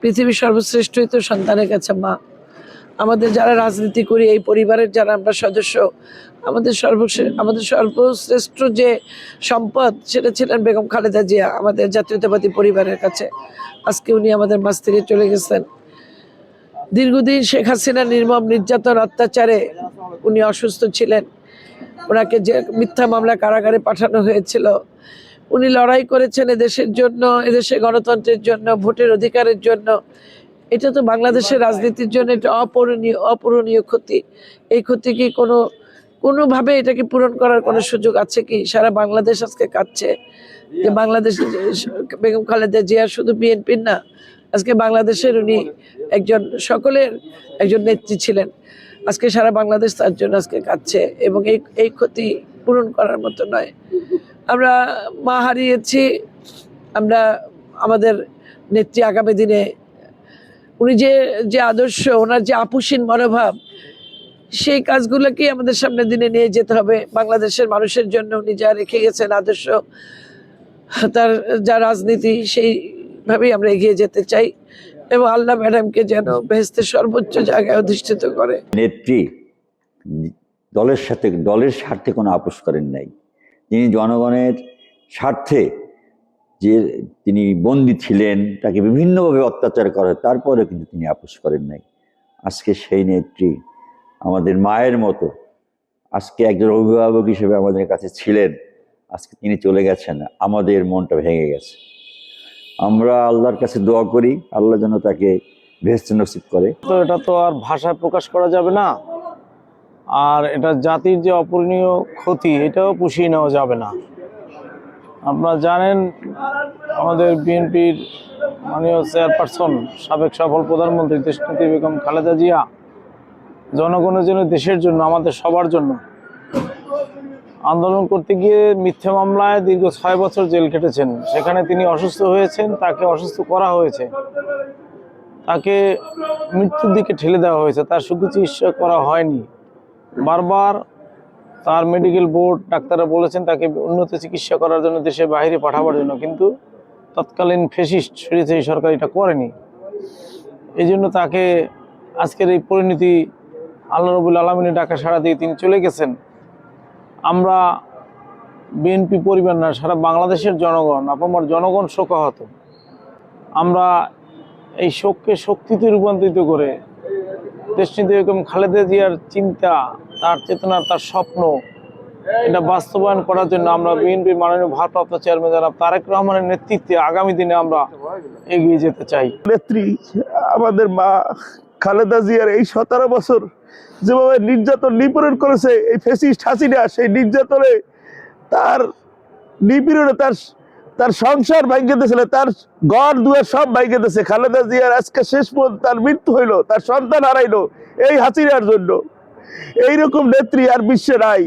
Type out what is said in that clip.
পৃথিবীর সর্বশ্রেষ্ঠই তো সন্তানের কাছে মা। আমাদের যারা রাজনীতি করি, এই পরিবারের যারা আমরা সদস্য, আমাদের সর্বশ্রে, আমাদের সর্বশ্রেষ্ঠ যে সম্পদ, সেটা ছিলেন বেগম খালেদা জিয়া, আমাদের জাতীয়তাবাদী পরিবারের কাছে। আজকে উনি আমাদের মাছ থেকে চলে গেছেন। দীর্ঘদিন শেখ হাসিনা নির্মম নির্যাতন অত্যাচারে উনি অসুস্থ ছিলেন। ওনাকে যে মিথ্যা মামলা কারাগারে পাঠানো হয়েছিল উনি লড়াই করেছেন এদেশের জন্য এদেশের গণতন্ত্রের জন্য, ভোটের অধিকারের জন্য। এটা তো বাংলাদেশের রাজনীতির জন্য একটা অপূরণীয় অপূরণীয় ক্ষতি। এই ক্ষতি কি কোনো, কোনোভাবে এটাকে পূরণ করার কোনো সুযোগ আছে কি? সারা বাংলাদেশ আজকে কাঁদছে যে বাংলাদেশ, বেগম খালেদা জিয়া শুধু বিএনপির না, আজকে বাংলাদেশের উনি একজন সকলের একজন নেত্রী ছিলেন। আজকে সারা বাংলাদেশ তার জন্য আজকে কাঁদছে এবং এই এই ক্ষতি পূরণ করার মতো নয়। আমরা মা হারিয়েছি। আমরা আমাদের নেত্রী আগামী দিনে উনি যে যে আদর্শ, ওনার যে আপুসীন মনোভাব, সেই কাজগুলোকেই আমাদের সামনে দিনে নিয়ে যেতে হবে। বাংলাদেশের মানুষের জন্য উনি যা রেখে গেছেন আদর্শ, তার যা রাজনীতি, সেইভাবেই আমরা এগিয়ে যেতে চাই এবং আল্লাহ ম্যাডামকে যেন বেহেস্তের সর্বোচ্চ জায়গায় অধিষ্ঠিত করে। নেত্রী, দলের সাথে, দলের স্বার্থে কোনো আপোষ করেন নাই। তিনি জনগণের স্বার্থে যে তিনি বন্দী ছিলেন, তাকে বিভিন্নভাবে অত্যাচার করে তারপরে কিন্তু তিনি আপোষ করেন নাই। আজকে সেই নেত্রী আমাদের মায়ের মতো, আজকে একজন অভিভাবক হিসেবে আমাদের কাছে ছিলেন, আজকে তিনি চলে গেছেন, আমাদের মনটা ভেঙে গেছে। আমরা আল্লাহর কাছে দোয়া করি, আল্লাহ যেন তাকে ভেস্ত নসিব করে। তো এটা তো আর ভাষায় প্রকাশ করা যাবে না। আর এটা জাতির যে অপূরণীয় ক্ষতি, এটাও পুষিয়ে নেওয়া যাবে না। আপনারা জানেন, আমাদের বিএনপির মাননীয় চেয়ারপারসন, সাবেক সফল প্রধানমন্ত্রী দেশনেত্রী বেগম খালেদা জিয়া, জনগণের জন্য, দেশের জন্য, আমাদের সবার জন্য আন্দোলন করতে গিয়ে মিথ্যে মামলায় দীর্ঘ ছয় বছর জেল কেটেছেন সেখানে তিনি অসুস্থ হয়েছেন, তাকে অসুস্থ করা হয়েছে। তাকে মৃত্যুর দিকে ঠেলে দেওয়া হয়েছে। তার সুচিকিৎসা করা হয়নি। বারবার তার মেডিকেল বোর্ড ডাক্তাররা বলেছেন তাকে উন্নত চিকিৎসা করার জন্য দেশে বাইরে পাঠাবার জন্য। কিন্তু তৎকালীন ফেসিস্ট এই সরকার এটা করেনি। এই জন্য তাকে আজকের এই পরিণতি আল্লাহ রবুল আলমিনের ডাকা সাড়া দিয়ে তিনি চলে গেছেন। আমরা বিএনপি পরিবার না, সারা বাংলাদেশের জনগণ আপনার জনগণ শোকাহত। আমরা এই শোককে শক্তিতে রূপান্তরিত করে দেশনীতি বেগম খালেদা জিয়ার চিন্তা, তার চেতনা, তার স্বপ্ন, এটা বাস্তবায়ন করার জন্য আমরা বিএনপির মাননীয় ভারপ্রাপ্ত চেয়ারম্যান জনাব তারেক রহমানের নেতৃত্বে আগামী দিনে আমরা এগিয়ে যেতে চাই। নেত্রী, আমাদের মা খালেদা জিয়ার এই সতেরো বছর যেভাবে নির্যাতন নিপীড়ন করেছে, এই ফেসিস্ট হাসিনা সেই নির্যাতনে তার নিপীড়নে তার তার সংসার ভাঙ্গে দিয়েছিল, তার গড় দুয়ার সব ভাঙ্গে দিয়েছে। খালেদা জিয়ার আজকে শেষ পর্যন্ত তার মৃত্যু হইল, তার সন্তান হারাইলো এই হাসিরার জন্য। এইরকম নেত্রী আর বিশ্বে নাই।